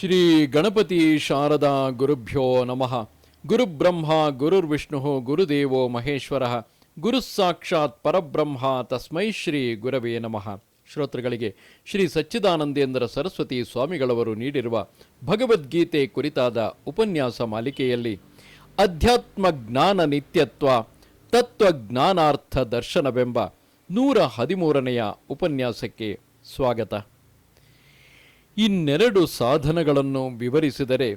ಶ್ರೀ ಗಣಪತಿ ಶಾರದಾ ಗುರುಭ್ಯೋ ನಮಃ. ಗುರುಬ್ರಹ್ಮ, ಗುರುರ್ವಿಷ್ಣು, ಗುರುದೇವೋ ಮಹೇಶ್ವರ ಗುರು ಸಾಕ್ಷಾತ್ ಪರಬ್ರಹ್ಮ ತಸ್ಮೈ ಶ್ರೀ ಗುರವೇ ನಮಃ. ಶ್ರೋತೃಗಳಿಗೆ ಶ್ರೀ ಸಚ್ಚಿದಾನಂದೇಂದ್ರ ಸರಸ್ವತಿ ಸ್ವಾಮಿಗಳವರು ನೀಡಿರುವ ಭಗವದ್ಗೀತೆ ಕುರಿತಾದ ಉಪನ್ಯಾಸ ಮಾಲಿಕೆಯಲ್ಲಿ ಅಧ್ಯಾತ್ಮ ಜ್ಞಾನ ನಿತ್ಯತ್ವ, ತತ್ವಜ್ಞಾನಾರ್ಥ ದರ್ಶನವೆಂಬ ನೂರ ಹದಿಮೂರನೆಯ ಉಪನ್ಯಾಸಕ್ಕೆ ಸ್ವಾಗತ. ಇನ್ನೆರಡು ಸಾಧನಗಳನ್ನು ವಿವರಿಸಿದರೆ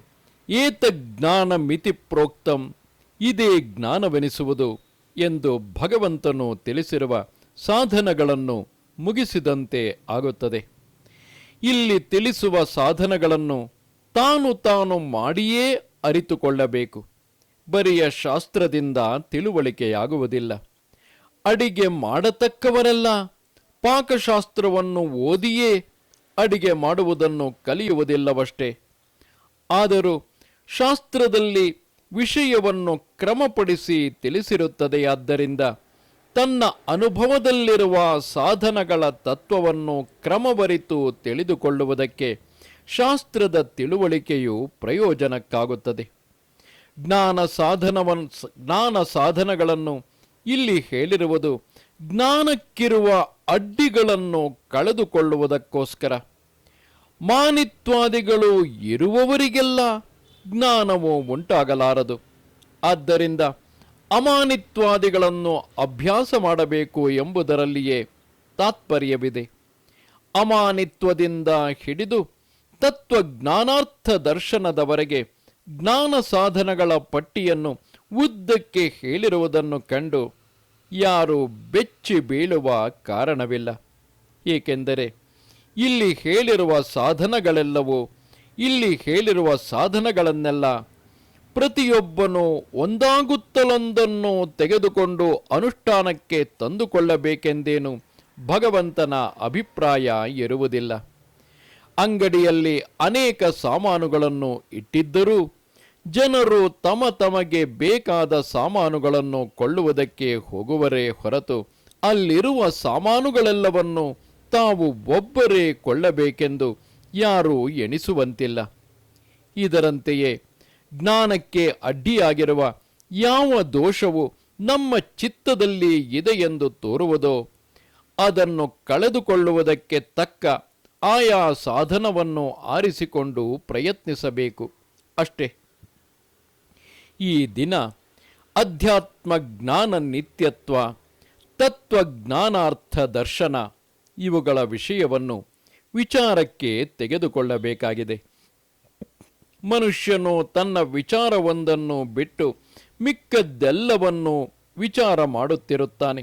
ಏತಜ್ಞಾನ ಮಿತಿ ಪ್ರೋಕ್ತಂ, ಇದೇ ಜ್ಞಾನವೆನಿಸುವುದು ಎಂದು ಭಗವಂತನು ತಿಳಿಸಿರುವ ಸಾಧನಗಳನ್ನು ಮುಗಿಸಿದಂತೆ ಆಗುತ್ತದೆ. ಇಲ್ಲಿ ತಿಳಿಸುವ ಸಾಧನಗಳನ್ನು ತಾನು ತಾನು ಮಾಡಿಯೇ ಅರಿತುಕೊಳ್ಳಬೇಕು. ಬರಿಯ ಶಾಸ್ತ್ರದಿಂದ ತಿಳುವಳಿಕೆಯಾಗುವುದಿಲ್ಲ. ಅಡಿಗೆ ಮಾಡತಕ್ಕವರೆಲ್ಲ ಪಾಕಶಾಸ್ತ್ರವನ್ನು ಓದಿಯೇ ಅಡಿಗೆ ಮಾಡುವುದನ್ನು ಕಲಿಯುವುದಿಲ್ಲವಷ್ಟೇ. ಆದರೂ ಶಾಸ್ತ್ರದಲ್ಲಿ ವಿಷಯವನ್ನು ಕ್ರಮಪಡಿಸಿ ತಿಳಿಸಿರುತ್ತದೆಯಾದ್ದರಿಂದ ತನ್ನ ಅನುಭವದಲ್ಲಿರುವ ಸಾಧನಗಳ ತತ್ವವನ್ನು ಕ್ರಮವರಿತು ತಿಳಿದುಕೊಳ್ಳುವುದಕ್ಕೆ ಶಾಸ್ತ್ರದ ತಿಳುವಳಿಕೆಯು ಪ್ರಯೋಜನಕ್ಕಾಗುತ್ತದೆ. ಜ್ಞಾನ ಸಾಧನವನ್ನು ಜ್ಞಾನ ಸಾಧನಗಳನ್ನು ಇಲ್ಲಿ ಹೇಳಿರುವುದು ಜ್ಞಾನಕ್ಕಿರುವ ಅಡ್ಡಿಗಳನ್ನು ಕಳೆದುಕೊಳ್ಳುವುದಕ್ಕೋಸ್ಕರ. ಮಾನಿತ್ವಾದಿಗಳು ಇರುವವರಿಗೆಲ್ಲ ಜ್ಞಾನವು ಉಂಟಾಗಲಾರದು. ಆದ್ದರಿಂದ ಅಮಾನಿತ್ವಾದಿಗಳನ್ನು ಅಭ್ಯಾಸ ಮಾಡಬೇಕು ಎಂಬುದರಲ್ಲಿಯೇ ತಾತ್ಪರ್ಯವಿದೆ. ಅಮಾನಿತ್ವದಿಂದ ಹಿಡಿದು ತತ್ವಜ್ಞಾನಾರ್ಥ ದರ್ಶನದವರೆಗೆ ಜ್ಞಾನ ಸಾಧನಗಳ ಪಟ್ಟಿಯನ್ನು ಉದ್ದಕ್ಕೆ ಹೇಳಿರುವುದನ್ನು ಕಂಡು ಯಾರು ಬೆಚ್ಚಿ ಬೀಳುವ ಕಾರಣವಿಲ್ಲ. ಏಕೆಂದರೆ ಇಲ್ಲಿ ಹೇಳಿರುವ ಸಾಧನಗಳೆಲ್ಲವೂ, ಇಲ್ಲಿ ಹೇಳಿರುವ ಸಾಧನಗಳನ್ನೆಲ್ಲ ಪ್ರತಿಯೊಬ್ಬನು ಒಂದಾಗುತ್ತಲೊಂದನ್ನು ತೆಗೆದುಕೊಂಡು ಅನುಷ್ಠಾನಕ್ಕೆ ತಂದುಕೊಳ್ಳಬೇಕೆಂದೇನು ಭಗವಂತನ ಅಭಿಪ್ರಾಯ ಇರುವುದಿಲ್ಲ. ಅಂಗಡಿಯಲ್ಲಿ ಅನೇಕ ಸಾಮಾನುಗಳನ್ನು ಇಟ್ಟಿದ್ದರೂ, ಜನರು ತಮ ತಮಗೆ ಬೇಕಾದ ಸಾಮಾನುಗಳನ್ನು ಕೊಳ್ಳುವುದಕ್ಕೆ ಹೋಗುವರೇ ಹೊರತು ಅಲ್ಲಿರುವ ಸಾಮಾನುಗಳೆಲ್ಲವನ್ನು ತಾವು ಒಬ್ಬರೇ ಕೊಳ್ಳಬೇಕೆಂದು ಯಾರೂ ಎಣಿಸುವಂತಿಲ್ಲ. ಇದರಂತೆಯೇ ಜ್ಞಾನಕ್ಕೆ ಅಡ್ಡಿಯಾಗಿರುವ ಯಾವ ದೋಷವು ನಮ್ಮ ಚಿತ್ತದಲ್ಲಿ ಇದೆಯೆಂದು ತೋರುವುದೋ, ಅದನ್ನು ಕಳೆದುಕೊಳ್ಳುವುದಕ್ಕೆ ತಕ್ಕ ಆಯಾ ಸಾಧನವನ್ನು ಆರಿಸಿಕೊಂಡು ಪ್ರಯತ್ನಿಸಬೇಕು. ಅಷ್ಟೇ. ಈ ದಿನ ಅಧ್ಯಾತ್ಮ ಜ್ಞಾನ ನಿತ್ಯತ್ವ, ತತ್ವಜ್ಞಾನಾರ್ಥ ದರ್ಶನ ಇವುಗಳ ವಿಷಯವನ್ನು ವಿಚಾರಕ್ಕೆ ತೆಗೆದುಕೊಳ್ಳಬೇಕಾಗಿದೆ. ಮನುಷ್ಯನು ತನ್ನ ವಿಚಾರವೊಂದನ್ನು ಬಿಟ್ಟು ಮಿಕ್ಕದ್ದೆಲ್ಲವನ್ನು ವಿಚಾರ ಮಾಡುತ್ತಿರುತ್ತಾನೆ.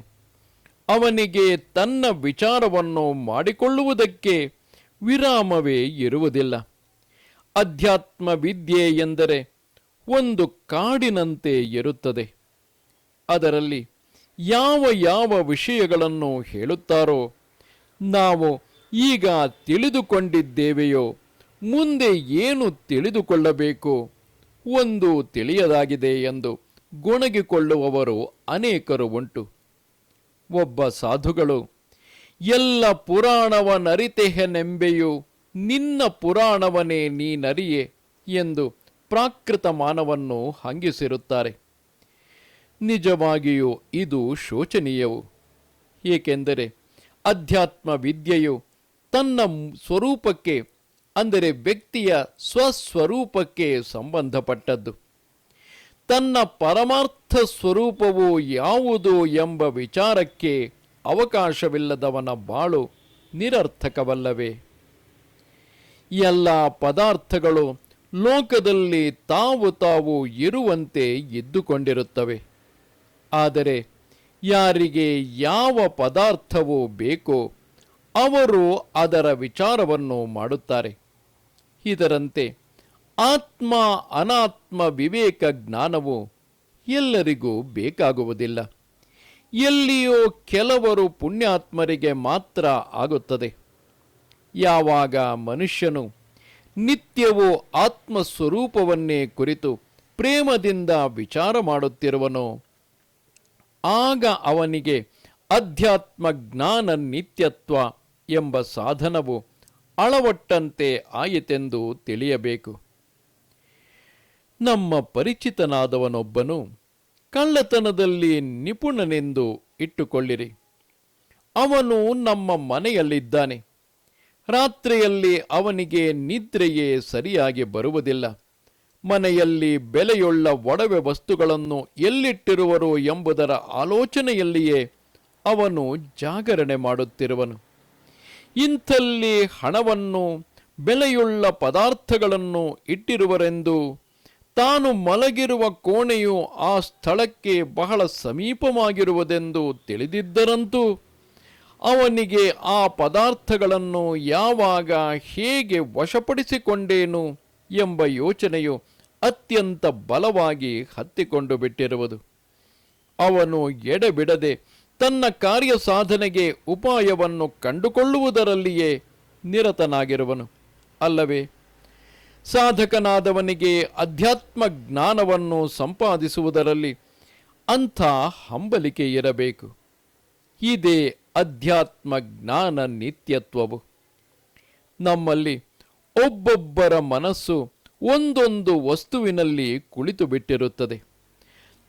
ಅವನಿಗೆ ತನ್ನ ವಿಚಾರವನ್ನು ಮಾಡಿಕೊಳ್ಳುವುದಕ್ಕೆ ವಿರಾಮವೇ ಇರುವುದಿಲ್ಲ. ಅಧ್ಯಾತ್ಮ ವಿದ್ಯೆ ಎಂದರೆ ಒಂದು ಕಾಡಿನಂತೆ ಇರುತ್ತದೆ. ಅದರಲ್ಲಿ ಯಾವ ಯಾವ ವಿಷಯಗಳನ್ನು ಹೇಳುತ್ತಾರೋ ನಾವು ಈಗ ತಿಳಿದುಕೊಂಡಿದ್ದೇವೆಯೋ, ಮುಂದೆ ಏನು ತಿಳಿದುಕೊಳ್ಳಬೇಕು? ಒಂದು ತಿಳಿಯದಾಗಿದೆ ಎಂದು ಗೊಣಗಿಕೊಳ್ಳುವವರು ಅನೇಕರು ಉಂಟು. ಒಬ್ಬ ಸಾಧುಗಳು, ಎಲ್ಲ ಪುರಾಣವನರಿತೆಹನೆಂಬೆಯು ನಿನ್ನ ಪುರಾಣವನೇ ನೀನರಿಯೆ ಎಂದು ಪ್ರಾಕೃತ ಮಾನವನ್ನು ಹಂಗಿಸಿರುತ್ತಾರೆ. ನಿಜವಾಗಿಯೂ ಇದು ಶೋಚನೀಯವು. ಏಕೆಂದರೆ ಅಧ್ಯಾತ್ಮ ವಿದ್ಯೆಯು ತನ್ನ ಸ್ವರೂಪಕ್ಕೆ, ಅಂದರೆ ವ್ಯಕ್ತಿಯ ಸ್ವಸ್ವರೂಪಕ್ಕೆ ಸಂಬಂಧಪಟ್ಟದ್ದು. ತನ್ನ ಪರಮಾರ್ಥ ಸ್ವರೂಪವು ಯಾವುದು ಎಂಬ ವಿಚಾರಕ್ಕೆ ಅವಕಾಶವಿಲ್ಲದವನ ಬಾಳು ನಿರರ್ಥಕವಲ್ಲವೇ? ಎಲ್ಲ ಪದಾರ್ಥಗಳು ಲೋಕದಲ್ಲಿ ತಾವು ತಾವು ಇರುವಂತೆ ಇದ್ದುಕೊಂಡಿರುತ್ತವೆ. ಆದರೆ ಯಾರಿಗೆ ಯಾವ ಪದಾರ್ಥವು ಬೇಕೋ ಅವರು ಅದರ ವಿಚಾರವನ್ನು ಮಾಡುತ್ತಾರೆ. ಇದರಂತೆ ಆತ್ಮ ಅನಾತ್ಮ ವಿವೇಕ ಜ್ಞಾನವು ಎಲ್ಲರಿಗೂ ಬೇಕಾಗುವುದಿಲ್ಲ. ಎಲ್ಲಿಯೋ ಕೆಲವರು ಪುಣ್ಯಾತ್ಮರಿಗೆ ಮಾತ್ರ ಆಗುತ್ತದೆ. ಯಾವಾಗ ಮನುಷ್ಯನು ನಿತ್ಯವೂ ಆತ್ಮಸ್ವರೂಪವನ್ನೇ ಕುರಿತು ಪ್ರೇಮದಿಂದ ವಿಚಾರ ಮಾಡುತ್ತಿರುವನೋ ಆಗ ಅವನಿಗೆ ಅಧ್ಯಾತ್ಮ ಜ್ಞಾನ ನಿತ್ಯತ್ವ ಎಂಬ ಸಾಧನವು ಅಳವಟ್ಟಂತೆ ಆಯಿತೆಂದು ತಿಳಿಯಬೇಕು. ನಮ್ಮ ಪರಿಚಿತನಾದವನೊಬ್ಬನು ಕಳ್ಳತನದಲ್ಲಿ ನಿಪುಣನೆಂದು ಇಟ್ಟುಕೊಳ್ಳಿರಿ. ಅವನು ನಮ್ಮ ಮನೆಯಲ್ಲಿದ್ದಾನೆ. ರಾತ್ರಿಯಲ್ಲಿ ಅವನಿಗೆ ನಿದ್ರೆಯೇ ಸರಿಯಾಗಿ ಬರುವುದಿಲ್ಲ. ಮನೆಯಲ್ಲಿ ಬೆಲೆಯುಳ್ಳ ಒಡವೆ ವಸ್ತುಗಳನ್ನು ಎಲ್ಲಿಟ್ಟಿರುವರು ಎಂಬುದರ ಆಲೋಚನೆಯಲ್ಲಿಯೇ ಅವನು ಜಾಗರಣೆ ಮಾಡುತ್ತಿರುವನು. ಇಂಥಲ್ಲಿ ಹಣವನ್ನು, ಬೆಲೆಯುಳ್ಳ ಪದಾರ್ಥಗಳನ್ನು ಇಟ್ಟಿರುವರೆಂದು ತಾನು ಮಲಗಿರುವ ಕೋಣೆಯು ಆ ಸ್ಥಳಕ್ಕೆ ಬಹಳ ಸಮೀಪವಾಗಿರುವುದೆಂದು ತಿಳಿದಿದ್ದರಂತೂ ಅವನಿಗೆ ಆ ಪದಾರ್ಥಗಳನ್ನು ಯಾವಾಗ ಹೇಗೆ ವಶಪಡಿಸಿಕೊಂಡೇನು ಎಂಬ ಯೋಚನೆಯು ಅತ್ಯಂತ ಬಲವಾಗಿ ಹತ್ತಿಕೊಂಡು ಬಿಟ್ಟಿರುವುದು. ಅವನು ಎಡೆಬಿಡದೆ ತನ್ನ ಕಾರ್ಯ ಸಾಧನೆಗೆ ಉಪಾಯವನ್ನು ಕಂಡುಕೊಳ್ಳುವುದರಲ್ಲಿಯೇ ನಿರತನಾಗಿರುವನು. ಅಲ್ಲವೇ? ಸಾಧಕನಾದವನಿಗೆ ಅಧ್ಯಾತ್ಮ ಜ್ಞಾನವನ್ನು ಸಂಪಾದಿಸುವುದರಲ್ಲಿ ಅಂಥ ಹಂಬಲಿಕೆ ಇರಬೇಕು. ಇದೇ ಅಧ್ಯಾತ್ಮ ಜ್ಞಾನ ನಿತ್ಯತ್ವವು. ನಮ್ಮಲ್ಲಿ ಒಬ್ಬೊಬ್ಬರ ಮನಸ್ಸು ಒಂದೊಂದು ವಸ್ತುವಿನಲ್ಲಿ ಕುಳಿತು ಬಿಟ್ಟಿರುತ್ತದೆ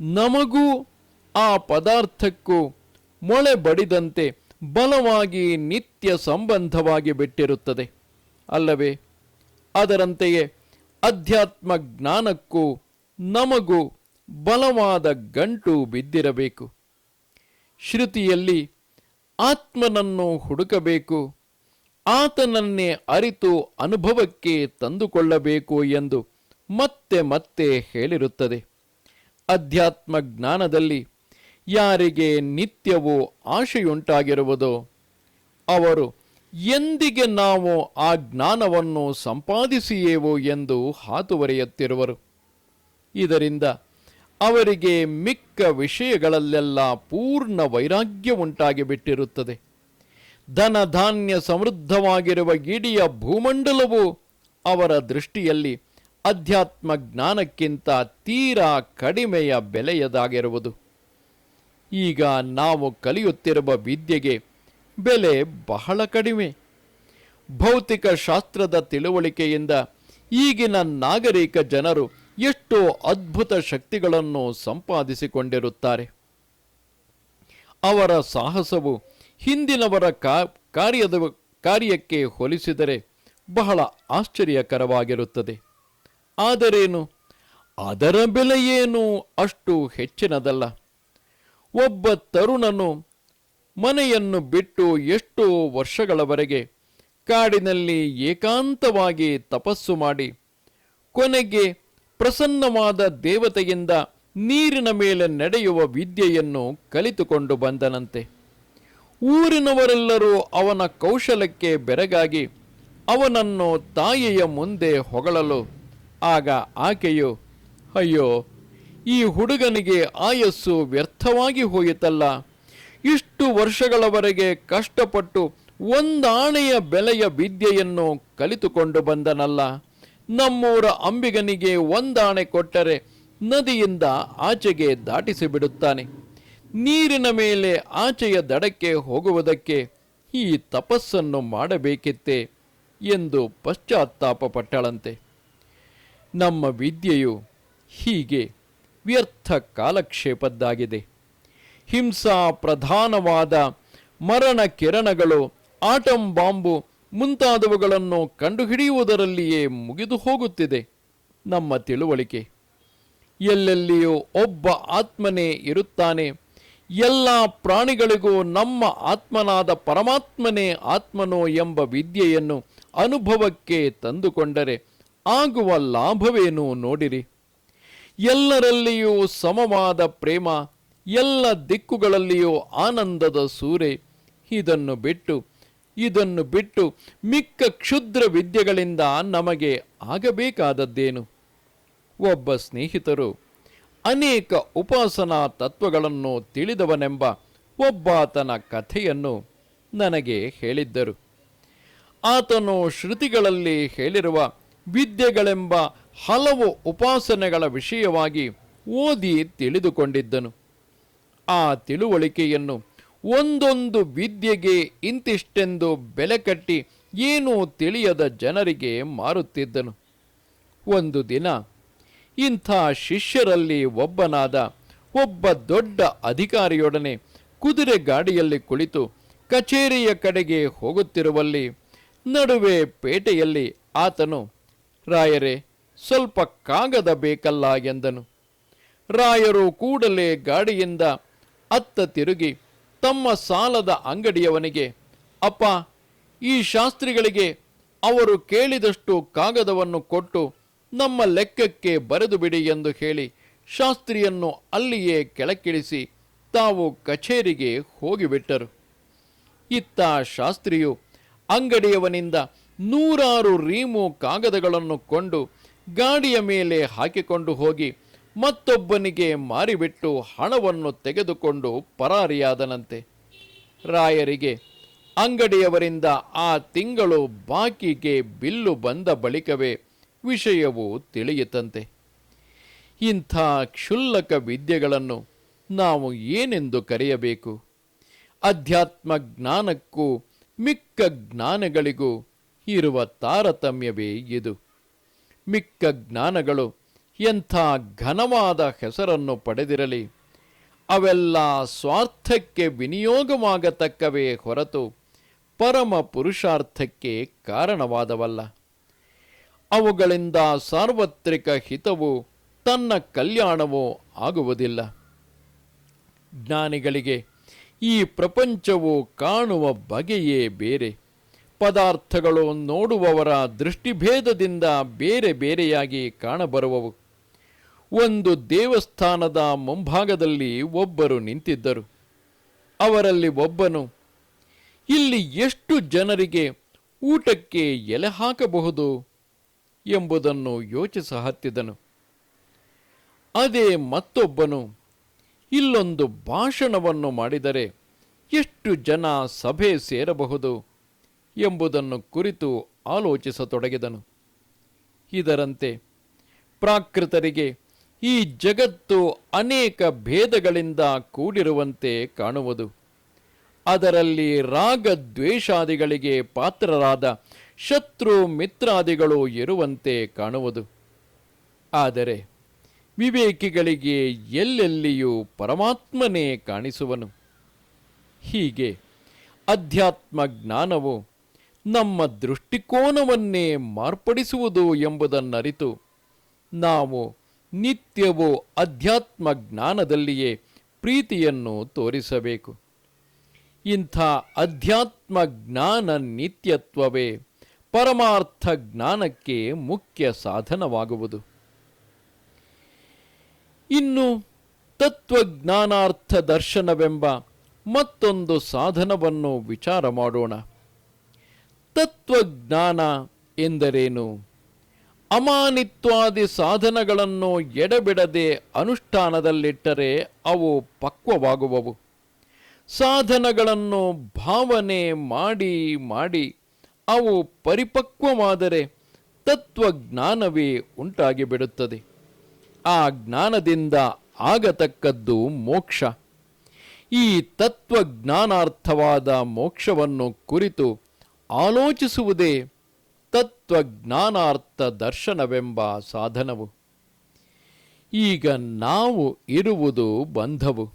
ನಮಗೂ ಆ ಪದಾರ್ಥಕ್ಕೂ ಮೊಳೆ ಬಡಿದಂತೆ ಬಲವಾಗಿ ನಿತ್ಯ ಸಂಬಂಧವಾಗಿ ಬಿಟ್ಟಿರುತ್ತದೆ. ಅಲ್ಲವೇ, ಅದರಂತೆಯೇ ಅಧ್ಯಾತ್ಮ ಜ್ಞಾನಕ್ಕೂ ನಮಗೂ ಬಲವಾದ ಗಂಟು ಬಿದ್ದಿರಬೇಕು. ಶ್ರುತಿಯಲ್ಲಿ ಆತ್ಮನನ್ನು ಹುಡುಕಬೇಕು. ಆತನನ್ನೇ ಅರಿತು ಅನುಭವಕ್ಕೆ ತಂದುಕೊಳ್ಳಬೇಕು ಎಂದು ಮತ್ತೆ ಮತ್ತೆ ಹೇಳಿರುತ್ತದೆ. ಅಧ್ಯಾತ್ಮ ಜ್ಞಾನದಲ್ಲಿ ಯಾರಿಗೆ ನಿತ್ಯವೂ ಆಶೆಯುಂಟಾಗಿರುವುದೋ ಅವರು ಎಂದಿಗೆ ನಾವು ಆ ಜ್ಞಾನವನ್ನು ಸಂಪಾದಿಸಿಯೇವು ಎಂದು ಹಾತುವರೆಯುತ್ತಿರುವರು ಇದರಿಂದ ಅವರಿಗೆ ಮಿಕ್ಕ ವಿಷಯಗಳಲ್ಲೆಲ್ಲ ಪೂರ್ಣ ವೈರಾಗ್ಯ ಉಂಟಾಗಿ ಧನ ಧಾನ್ಯ ಸಮೃದ್ಧವಾಗಿರುವ ಇಡೀ ಭೂಮಂಡಲವು ಅವರ ದೃಷ್ಟಿಯಲ್ಲಿ ಅಧ್ಯಾತ್ಮ ಜ್ಞಾನಕ್ಕಿಂತ ತೀರಾ ಕಡಿಮೆಯ ಬೆಲೆಯದಾಗಿರುವುದು. ಈಗ ನಾವು ಕಲಿಯುತ್ತಿರುವ ವಿದ್ಯೆಗೆ ಬೆಲೆ ಬಹಳ ಕಡಿಮೆ. ಭೌತಿಕ ಶಾಸ್ತ್ರದ ತಿಳುವಳಿಕೆಯಿಂದ ಈಗಿನ ನಾಗರಿಕ ಜನರು ಎಷ್ಟೋ ಅದ್ಭುತ ಶಕ್ತಿಗಳನ್ನು ಸಂಪಾದಿಸಿಕೊಂಡಿರುತ್ತಾರೆ. ಅವರ ಸಾಹಸವು ಹಿಂದಿನವರ ಕಾರ್ಯದ ಕಾರ್ಯಕ್ಕೆ ಹೋಲಿಸಿದರೆ ಬಹಳ ಆಶ್ಚರ್ಯಕರವಾಗಿರುತ್ತದೆ. ಆದರೇನು? ಅದರ ಬೆಲೆಯೇನು ಅಷ್ಟು ಹೆಚ್ಚಿನದಲ್ಲ. ಒಬ್ಬ ತರುಣನು ಮನೆಯನ್ನು ಬಿಟ್ಟು ಎಷ್ಟೋ ವರ್ಷಗಳವರೆಗೆ ಕಾಡಿನಲ್ಲಿ ಏಕಾಂತವಾಗಿ ತಪಸ್ಸು ಮಾಡಿ, ಕೊನೆಗೆ ಪ್ರಸನ್ನವಾದ ದೇವತೆಯಿಂದ ನೀರಿನ ಮೇಲೆ ನಡೆಯುವ ವಿದ್ಯೆಯನ್ನು ಕಲಿತುಕೊಂಡು ಬಂದನಂತೆ. ಊರಿನವರೆಲ್ಲರೂ ಅವನ ಕೌಶಲಕ್ಕೆ ಬೆರಗಾಗಿ ಅವನನ್ನು ತಾಯಿಯ ಮುಂದೆ ಹೊಗಳಲು. ಆಗ ಆಕೆಯು, ಅಯ್ಯೋ, ಈ ಹುಡುಗನಿಗೆ ಆಯಸ್ಸು ವ್ಯರ್ಥವಾಗಿ ಹೋಯಿತಲ್ಲ. ಇಷ್ಟು ವರ್ಷಗಳವರೆಗೆ ಕಷ್ಟಪಟ್ಟು ಒಂದಾಣೆಯ ಬೆಲೆಯ ವಿದ್ಯೆಯನ್ನು ಕಲಿತುಕೊಂಡು ಬಂದನಲ್ಲ. ನಮ್ಮೂರ ಅಂಬಿಗನಿಗೆ ಒಂದಾಣೆ ಕೊಟ್ಟರೆ ನದಿಯಿಂದ ಆಚೆಗೆ ದಾಟಿಸಿ ಬಿಡುತ್ತಾನೆ ನೀರಿನ ಮೇಲೆ ಆಚೆಯ ದಡಕ್ಕೆ ಹೋಗುವುದಕ್ಕೆ ಈ ತಪಸ್ಸನ್ನು ಮಾಡಬೇಕಿತ್ತೆ ಎಂದು ಪಶ್ಚಾತ್ತಾಪ ಪಟ್ಟಳಂತೆ. ನಮ್ಮ ವಿದ್ಯೆಯು ಹೀಗೆ ವ್ಯರ್ಥ ಕಾಲಕ್ಷೇಪದ್ದಾಗಿದೆ. ಹಿಂಸಾ ಪ್ರಧಾನವಾದ ಮರಣ ಕಿರಣಗಳು, ಆಟಂ ಬಾಂಬು ಮುಂತಾದವುಗಳನ್ನು ಕಂಡುಹಿಡಿಯುವುದರಲ್ಲಿಯೇ ಮುಗಿದು ಹೋಗುತ್ತಿದೆ ನಮ್ಮ ತಿಳುವಳಿಕೆ. ಎಲ್ಲೆಲ್ಲಿಯೂ ಒಬ್ಬ ಆತ್ಮನೇ ಇರುತ್ತಾನೆ ಎಲ್ಲ ಪ್ರಾಣಿಗಳಿಗೂ ನಮ್ಮ ಆತ್ಮನಾದ ಪರಮಾತ್ಮನೇ ಆತ್ಮನೋ ಎಂಬ ವಿದ್ಯೆಯನ್ನು ಅನುಭವಕ್ಕೆ ತಂದುಕೊಂಡರೆ ಆಗುವ ಲಾಭವೇನು ನೋಡಿರಿ? ಎಲ್ಲರಲ್ಲಿಯೂ ಸಮವಾದ ಪ್ರೇಮ, ಎಲ್ಲ ದಿಕ್ಕುಗಳಲ್ಲಿಯೂ ಆನಂದದ ಸೂರೆ. ಇದನ್ನು ಬಿಟ್ಟು ಇದನ್ನು ಬಿಟ್ಟು ಮಿಕ್ಕ ಕ್ಷುದ್ರ ವಿದ್ಯೆಗಳಿಂದ ನಮಗೆ ಆಗಬೇಕಾದದ್ದೇನು? ಒಬ್ಬ ಸ್ನೇಹಿತರು ಅನೇಕ ಉಪಾಸನಾ ತತ್ವಗಳನ್ನು ತಿಳಿದವನೆಂಬ ಒಬ್ಬಾತನ ಕಥೆಯನ್ನು ನನಗೆ ಹೇಳಿದ್ದರು. ಆತನು ಶ್ರುತಿಗಳಲ್ಲಿ ಹೇಳಿರುವ ವಿದ್ಯೆಗಳೆಂಬ ಹಲವು ಉಪಾಸನೆಗಳ ವಿಷಯವಾಗಿ ಓದಿ ತಿಳಿದುಕೊಂಡಿದ್ದನು. ಆ ತಿಳುವಳಿಕೆಯನ್ನು ಒಂದೊಂದು ವಿದ್ಯೆಗೆ ಇಂತಿಷ್ಟೆಂದು ಬೆಲೆ ಕಟ್ಟಿ ಏನೂ ತಿಳಿಯದ ಜನರಿಗೆ ಮಾರುತ್ತಿದ್ದನು. ಒಂದು ದಿನ ಇಂಥ ಶಿಷ್ಯರಲ್ಲಿ ಒಬ್ಬನಾದ ಒಬ್ಬ ದೊಡ್ಡ ಅಧಿಕಾರಿಯೊಡನೆ ಕುದುರೆ ಗಾಡಿಯಲ್ಲಿ ಕುಳಿತು ಕಚೇರಿಯ ಕಡೆಗೆ ಹೋಗುತ್ತಿರುವಲ್ಲಿ ನಡುವೆ ಪೇಟೆಯಲ್ಲಿ ಆತನು, ರಾಯರೇ, ಸ್ವಲ್ಪ ಕಾಗದ ಬೇಕಲ್ಲ ಎಂದನು. ರಾಯರು ಕೂಡಲೇ ಗಾಡಿಯಿಂದ ಅತ್ತ ತಿರುಗಿ ತಮ್ಮ ಸಾಲದ ಅಂಗಡಿಯವನಿಗೆ, ಅಪ್ಪ, ಈ ಶಾಸ್ತ್ರಿಗಳಿಗೆ ಅವರು ಕೇಳಿದಷ್ಟು ಕಾಗದವನ್ನು ಕೊಟ್ಟು ನಮ್ಮ ಲೆಕ್ಕಕ್ಕೆ ಬರೆದು ಬಿಡಿ ಎಂದು ಹೇಳಿ ಶಾಸ್ತ್ರಿಯನ್ನು ಅಲ್ಲಿಯೇ ಕೆಳಕ್ಕಿಳಿಸಿ ತಾವು ಕಚೇರಿಗೆ ಹೋಗಿಬಿಟ್ಟರು. ಇತ್ತ ಶಾಸ್ತ್ರಿಯು ಅಂಗಡಿಯವನಿಂದ ನೂರಾರು ರೀಮು ಕಾಗದಗಳನ್ನು ಕೊಂಡು ಗಾಡಿಯ ಮೇಲೆ ಹಾಕಿಕೊಂಡು ಹೋಗಿ ಮತ್ತೊಬ್ಬನಿಗೆ ಮಾರಿಬಿಟ್ಟು ಹಣವನ್ನು ತೆಗೆದುಕೊಂಡು ಪರಾರಿಯಾದನಂತೆ. ರಾಯರಿಗೆ, ಅಂಗಡಿಯವರಿಂದ ಆ ತಿಂಗಳು ಬಾಕಿಗೆ ಬಿಲ್ಲು ಬಂದ ಬಳಿಕವೇ ವಿಷಯವು ತಿಳಿಯಿತಂತೆ. ಇಂಥ ಕ್ಷುಲ್ಲಕ ವಿದ್ಯೆಗಳನ್ನು ನಾವು ಏನೆಂದು ಕರೆಯಬೇಕು? ಅಧ್ಯಾತ್ಮ ಜ್ಞಾನಕ್ಕೂ ಮಿಕ್ಕ ಜ್ಞಾನಗಳಿಗೂ ಇರುವ ತಾರತಮ್ಯವೇ ಇದು. ಮಿಕ್ಕ ಜ್ಞಾನಗಳು ಎಂಥ ಘನವಾದ ಹೆಸರನ್ನು ಪಡೆದಿರಲಿ, ಅವೆಲ್ಲ ಸ್ವಾರ್ಥಕ್ಕೆ ವಿನಿಯೋಗವಾಗತಕ್ಕವೇ ಹೊರತು ಪರಮ ಪುರುಷಾರ್ಥಕ್ಕೆ ಕಾರಣವಾದವಲ್ಲ. ಅವುಗಳಿಂದ ಸಾರ್ವತ್ರಿಕ ಹಿತವು ತನ್ನ ಕಲ್ಯಾಣವೂ ಆಗುವುದಿಲ್ಲ. ಜ್ಞಾನಿಗಳಿಗೆ ಈ ಪ್ರಪಂಚವು ಕಾಣುವ ಬಗೆಯೇ ಬೇರೆ. ಪದಾರ್ಥಗಳು ನೋಡುವವರ ದೃಷ್ಟಿಭೇದದಿಂದ ಬೇರೆ ಬೇರೆಯಾಗಿ ಕಾಣಬರುವವು. ಒಂದು ದೇವಸ್ಥಾನದ ಮುಂಭಾಗದಲ್ಲಿ ಒಬ್ಬರು ನಿಂತಿದ್ದರು. ಅವರಲ್ಲಿ ಒಬ್ಬನು, ಇಲ್ಲಿ ಎಷ್ಟು ಜನರಿಗೆ ಊಟಕ್ಕೆ ಎಲೆ ಹಾಕಬಹುದು? ಎಂಬುದನ್ನು ಯೋಚಿಸ ಹತ್ತಿದನು. ಅದೇ ಮತ್ತೊಬ್ಬನು ಇಲ್ಲೊಂದು ಭಾಷಣವನ್ನು ಮಾಡಿದರೆ ಎಷ್ಟು ಜನ ಸಭೆ ಸೇರಬಹುದು ಎಂಬುದನ್ನು ಕುರಿತು ಆಲೋಚಿಸತೊಡಗಿದನು. ಇದರಂತೆ ಪ್ರಾಕೃತರಿಗೆ ಈ ಜಗತ್ತು ಅನೇಕ ಭೇದಗಳಿಂದ ಕೂಡಿರುವಂತೆ ಕಾಣುವುದು. ಅದರಲ್ಲಿ ರಾಗದ್ವೇಷಾದಿಗಳಿಗೆ ಪಾತ್ರರಾದ ಶತ್ರು ಮಿತ್ರಾದಿಗಳು ಇರುವಂತೆ ಕಾಣುವುದು. ಆದರೆ ವಿವೇಕಿಗಳಿಗೆ ಎಲ್ಲೆಲ್ಲಿಯೂ ಪರಮಾತ್ಮನೇ ಕಾಣಿಸುವನು. ಹೀಗೆ ಅಧ್ಯಾತ್ಮ ಜ್ಞಾನವು ನಮ್ಮ ದೃಷ್ಟಿಕೋನವನ್ನೇ ಮಾರ್ಪಡಿಸುವುದು ಎಂಬುದನ್ನರಿತು. ನಾವು ನಿತ್ಯವೂ ಅಧ್ಯಾತ್ಮ ಜ್ಞಾನದಲ್ಲಿಯೇ ಪ್ರೀತಿಯನ್ನು ತೋರಿಸಬೇಕು. ಇಂಥ ಅಧ್ಯಾತ್ಮ ಜ್ಞಾನ ನಿತ್ಯತ್ವವೇ ಪರಮಾರ್ಥ ಜ್ಞಾನಕ್ಕೆ ಮುಖ್ಯ ಸಾಧನವಾಗುವುದು. ಇನ್ನು ತತ್ವಜ್ಞಾನಾರ್ಥ ದರ್ಶನವೆಂಬ ಮತ್ತೊಂದು ಸಾಧನವನ್ನು ವಿಚಾರ ಮಾಡೋಣ. ತತ್ವಜ್ಞಾನ ಎಂದರೇನು? ಅಮಾನಿತ್ವಾದಿ ಸಾಧನಗಳನ್ನು ಎಡಬಿಡದೆ ಅನುಷ್ಠಾನದಲ್ಲಿಟ್ಟರೆ ಅವು ಪಕ್ವವಾಗುವವು. ಸಾಧನಗಳನ್ನು ಭಾವನೆ ಮಾಡಿ ಮಾಡಿ ಅವು ಪರಿಪಕ್ವವಾದರೆ ತತ್ವಜ್ಞಾನವೇ ಉಂಟಾಗಿ ಬಿಡುತ್ತದೆ ಆ ಜ್ಞಾನದಿಂದ ಆಗತಕ್ಕದ್ದು ಮೋಕ್ಷ. ಈ ತತ್ವಜ್ಞಾನಾರ್ಥವಾದ ಮೋಕ್ಷವನ್ನು ಕುರಿತು ಆಲೋಚಿಸುವುದೇ ತತ್ವಜ್ಞಾನಾರ್ಥ ದರ್ಶನವೆಂಬ ಸಾಧನವು. ಈಗ ನಾವು ಇರುವುದು ಬಂಧವು.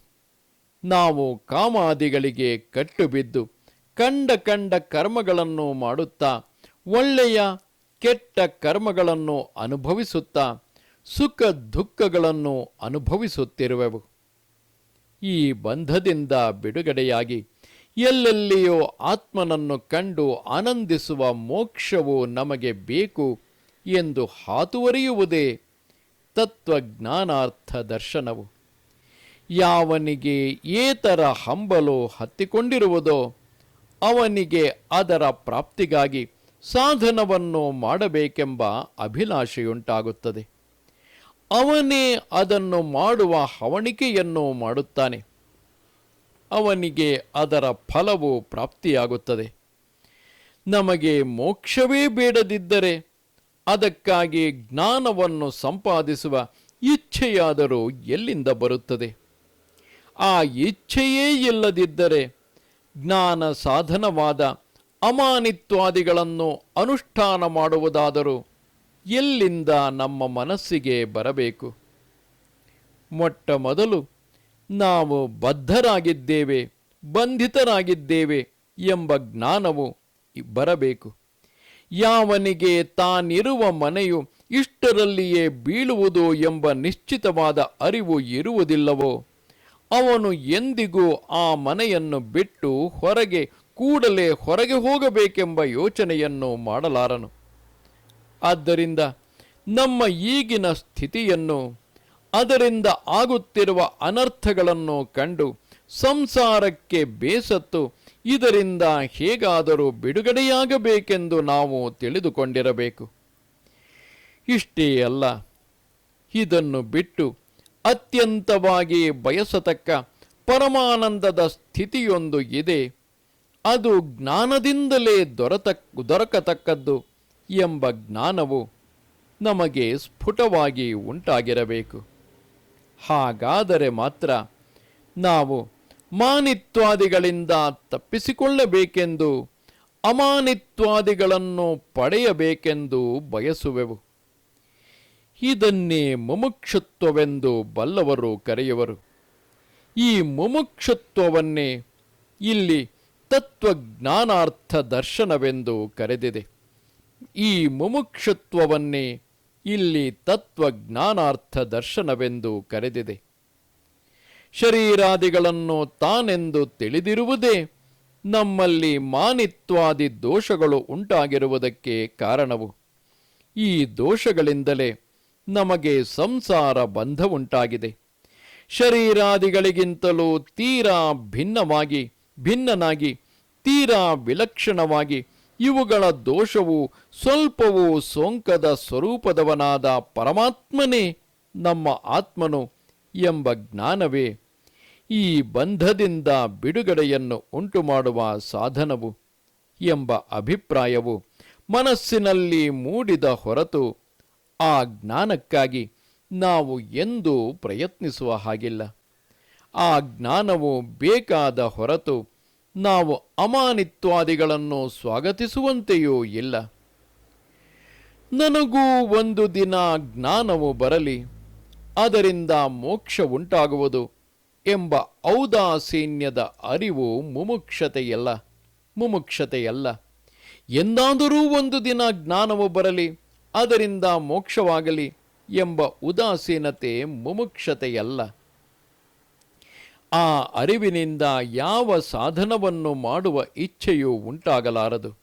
ನಾವು ಕಾಮಾದಿಗಳಿಗೆ ಕಟ್ಟುಬಿದ್ದು ಕಂಡ ಕಂಡ ಕರ್ಮಗಳನ್ನು ಮಾಡುತ್ತಾ, ಒಳ್ಳೆಯ ಕೆಟ್ಟ ಕರ್ಮಗಳನ್ನು ಅನುಭವಿಸುತ್ತಾ, ಸುಖ ದುಃಖಗಳನ್ನು ಅನುಭವಿಸುತ್ತಿರುವೆವು. ಈ ಬಂಧದಿಂದ ಬಿಡುಗಡೆಯಾಗಿ ಎಲ್ಲೆಲ್ಲಿಯೋ ಆತ್ಮನನ್ನು ಕಂಡು ಆನಂದಿಸುವ ಮೋಕ್ಷವು ನಮಗೆ ಬೇಕು ಎಂದು ಹಾತುವರಿಯುವುದೇ ತತ್ವಜ್ಞಾನಾರ್ಥ ದರ್ಶನವು. ಯಾವನಿಗೆ ಏತರ ಹಂಬಲು ಹತ್ತಿಕೊಂಡಿರುವುದೋ ಅವನಿಗೆ ಅದರ ಪ್ರಾಪ್ತಿಗಾಗಿ ಸಾಧನವನ್ನು ಮಾಡಬೇಕೆಂಬ ಅಭಿಲಾಷೆಯುಂಟಾಗುತ್ತದೆ. ಅವನೇ ಅದನ್ನು ಮಾಡುವ ಹವಣಿಕೆಯನ್ನು ಮಾಡುತ್ತಾನೆ. ಅವನಿಗೆ ಅದರ ಫಲವು ಪ್ರಾಪ್ತಿಯಾಗುತ್ತದೆ. ನಮಗೆ ಮೋಕ್ಷವೇ ಬೇಡದಿದ್ದರೆ ಅದಕ್ಕಾಗಿ ಜ್ಞಾನವನ್ನು ಸಂಪಾದಿಸುವ ಇಚ್ಛೆಯಾದರೂ ಎಲ್ಲಿಂದ ಬರುತ್ತದೆ? ಆ ಇಚ್ಛೆಯೇ ಇಲ್ಲದಿದ್ದರೆ ಜ್ಞಾನ ಸಾಧನವಾದ ಅಮಾನಿತ್ವಾದಿಗಳನ್ನು ಅನುಷ್ಠಾನ ಮಾಡುವುದಾದರೂ ಎಲ್ಲಿಂದ ನಮ್ಮ ಮನಸ್ಸಿಗೆ ಬರಬೇಕು? ಮೊಟ್ಟ ಮೊದಲು ನಾವು ಬದ್ಧರಾಗಿದ್ದೇವೆ, ಬಂಧಿತರಾಗಿದ್ದೇವೆ ಎಂಬ ಜ್ಞಾನವು ಬರಬೇಕು. ಯಾವನಿಗೆ ತಾನಿರುವ ಮನೆಯು ಇಷ್ಟರಲ್ಲಿಯೇ ಬೀಳುವುದು ಎಂಬ ನಿಶ್ಚಿತವಾದ ಅರಿವು ಇರುವುದಿಲ್ಲವೋ? ಅವನು ಎಂದಿಗೂ ಆ ಮನೆಯನ್ನು ಬಿಟ್ಟು ಹೊರಗೆ, ಕೂಡಲೇ ಹೊರಗೆ ಹೋಗಬೇಕೆಂಬ ಯೋಚನೆಯನ್ನು ಮಾಡಲಾರನು. ಆದ್ದರಿಂದ ನಮ್ಮ ಈಗಿನ ಸ್ಥಿತಿಯನ್ನು, ಅದರಿಂದ ಆಗುತ್ತಿರುವ ಅನರ್ಥಗಳನ್ನು ಕಂಡು ಸಂಸಾರಕ್ಕೆ ಬೇಸತ್ತು, ಇದರಿಂದ ಹೇಗಾದರೂ ಬಿಡುಗಡೆಯಾಗಬೇಕೆಂದು ನಾವು ತಿಳಿದುಕೊಂಡಿರಬೇಕು. ಇಷ್ಟೇ ಅಲ್ಲ, ಇದನ್ನು ಬಿಟ್ಟು ಅತ್ಯಂತವಾಗಿ ಬಯಸತಕ್ಕ ಪರಮಾನಂದದ ಸ್ಥಿತಿಯೊಂದು ಇದೆ. ಅದು ಜ್ಞಾನದಿಂದಲೇ ದೊರತ, ದೊರಕತಕ್ಕದ್ದು ಎಂಬ ಜ್ಞಾನವು ನಮಗೆ ಸ್ಫುಟವಾಗಿ ಉಂಟಾಗಿರಬೇಕು. ಹಾಗಾದರೆ ಮಾತ್ರ ನಾವು ಮಾನಿತ್ವಾದಿಗಳಿಂದ ತಪ್ಪಿಸಿಕೊಳ್ಳಬೇಕೆಂದು, ಅಮಾನಿತ್ವಾದಿಗಳನ್ನು ಪಡೆಯಬೇಕೆಂದು ಬಯಸುವೆವು. ಇದನ್ನೇ ಮುಮುಕ್ಷತ್ವವೆಂದು ಬಲ್ಲವರು ಕರೆಯುವರು. ಈ ಮುಮುಕ್ಷತ್ವವನ್ನೇ ಇಲ್ಲಿ ತತ್ವಜ್ಞಾನಾರ್ಥ ದರ್ಶನವೆಂದು ಕರೆದಿದೆ. ಈ ಮುಮುಕ್ಷತ್ವವನ್ನೇ ಇಲ್ಲಿ ತತ್ವಜ್ಞಾನಾರ್ಥ ದರ್ಶನವೆಂದು ಕರೆದಿದೆ. ಶರೀರಾದಿಗಳನ್ನು ತಾನೆಂದು ತಿಳಿದಿರುವುದೇ ನಮ್ಮಲ್ಲಿ ಮಾನಿತ್ವಾದಿ ದೋಷಗಳು ಉಂಟಾಗಿರುವುದಕ್ಕೆ ಕಾರಣವು. ಈ ದೋಷಗಳಿಂದಲೇ ನಮಗೆ ಸಂಸಾರ ಬಂಧ ಉಂಟಾಗಿದೆ ಶರೀರಾದಿಗಳಿಗಿಂತಲೂ ತೀರಾ ಭಿನ್ನವಾಗಿ, ಭಿನ್ನನಾಗಿ, ತೀರಾ ವಿಲಕ್ಷಣವಾಗಿ ಇವುಗಳ ದೋಷವು ಸ್ವಲ್ಪವೂ ಸೋಂಕದ ಸ್ವರೂಪದವನಾದ ಪರಮಾತ್ಮನೇ ನಮ್ಮ ಆತ್ಮನು ಎಂಬ ಜ್ಞಾನವೇ. ಈ ಬಂಧದಿಂದ ಬಿಡುಗಡೆಯನ್ನು ಉಂಟುಮಾಡುವ ಸಾಧನವು ಎಂಬ ಅಭಿಪ್ರಾಯವು ಮನಸ್ಸಿನಲ್ಲಿ ಮೂಡಿದ ಹೊರತು ಆ ಜ್ಞಾನಕ್ಕಾಗಿ ನಾವು ಎಂದೂ ಪ್ರಯತ್ನಿಸುವ ಹಾಗಿಲ್ಲ. ಆ ಜ್ಞಾನವು ಬೇಕಾದ ಹೊರತು ನಾವು ಅಮಾನಿತ್ವಾದಿಗಳನ್ನು ಸ್ವಾಗತಿಸುವಂತೆಯೂ ಇಲ್ಲ. ನನಗೂ ಒಂದು ದಿನ ಜ್ಞಾನವು ಬರಲಿ, ಅದರಿಂದ ಮೋಕ್ಷ ಉಂಟಾಗುವುದು ಎಂಬ ಔದಾಸೀನ್ಯದ ಅರಿವು ಮುಮುಕ್ಷತೆಯಲ್ಲ ಮುಮುಕ್ಷತೆಯಲ್ಲ. ಎಂದಾದರೂ ಒಂದು ದಿನ ಜ್ಞಾನವು ಬರಲಿ ಅದರಿಂದ ಮೋಕ್ಷವಾಗಲಿ ಎಂಬ ಉದಾಸೀನತೆ ಮುಮುಕ್ಷತೆಯಲ್ಲ. ಆ ಅರಿವಿನಿಂದ ಯಾವ ಸಾಧನವನ್ನು ಮಾಡುವ ಇಚ್ಛೆಯೂ ಉಂಟಾಗಲಾರದು.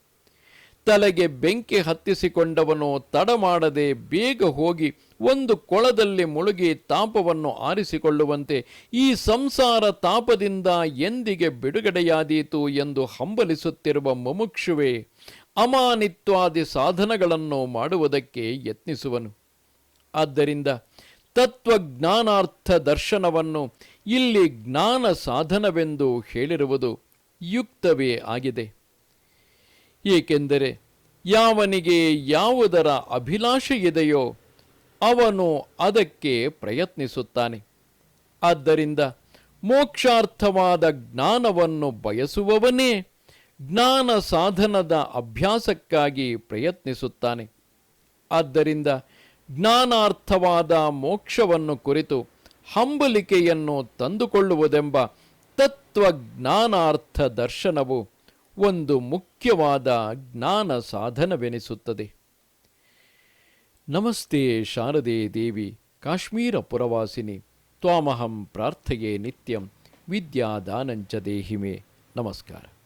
ತಲೆಗೆ ಬೆಂಕಿ ಹತ್ತಿಸಿಕೊಂಡವನು ತಡ ಮಾಡದೆ ಬೇಗ ಹೋಗಿ ಒಂದು ಕೊಳದಲ್ಲಿ ಮುಳುಗಿ ತಾಪವನ್ನು ಆರಿಸಿಕೊಳ್ಳುವಂತೆ ಈ ಸಂಸಾರ ತಾಪದಿಂದ ಎಂದಿಗೆ ಬಿಡುಗಡೆಯಾದೀತು ಎಂದು ಹಂಬಲಿಸುತ್ತಿರುವ ಮುಮುಕ್ಷುವೆ ಅಮಾನಿತ್ವಾದಿ ಸಾಧನಗಳನ್ನು ಮಾಡುವುದಕ್ಕೆ ಯತ್ನಿಸುವನು. ಆದ್ದರಿಂದ ತತ್ವಜ್ಞಾನಾರ್ಥ ದರ್ಶನವನ್ನು ಇಲ್ಲಿ ಜ್ಞಾನ ಸಾಧನವೆಂದು ಹೇಳಿರುವುದು ಯುಕ್ತವೇ ಆಗಿದೆ. ಏಕೆಂದರೆ ಯಾವನಿಗೆ ಯಾವುದರ ಅಭಿಲಾಷೆ ಇದೆಯೋ ಅವನು ಅದಕ್ಕೆ ಪ್ರಯತ್ನಿಸುತ್ತಾನೆ. ಆದ್ದರಿಂದ ಮೋಕ್ಷಾರ್ಥವಾದ ಜ್ಞಾನವನ್ನು ಬಯಸುವವನೇ ಜ್ಞಾನ ಸಾಧನದ ಅಭ್ಯಾಸಕ್ಕಾಗಿ ಪ್ರಯತ್ನಿಸುತ್ತಾನೆ. ಆದ್ದರಿಂದ ಜ್ಞಾನಾರ್ಥವಾದ ಮೋಕ್ಷವನ್ನು ಕುರಿತು ಹಂಬಲಿಕೆಯನ್ನು ತಂದುಕೊಳ್ಳುವುದೆಂಬ ತತ್ವಜ್ಞಾನಾರ್ಥ ದರ್ಶನವು ಒಂದು ಮುಖ್ಯವಾದ ಜ್ಞಾನ ಸಾಧನವೆನಿಸುತ್ತದೆ. ನಮಸ್ತೆ ಶಾರದೆ ದೇವಿ, ಕಾಶ್ಮೀರ ಪುರವಾಸಿನಿ, ತ್ವಾಮಹಂ ಪ್ರಾರ್ಥೆಯೇ ನಿತ್ಯಂ, ವಿದ್ಯಾದಾನಂಚ ದೇಹಿಮೆ. ನಮಸ್ಕಾರ.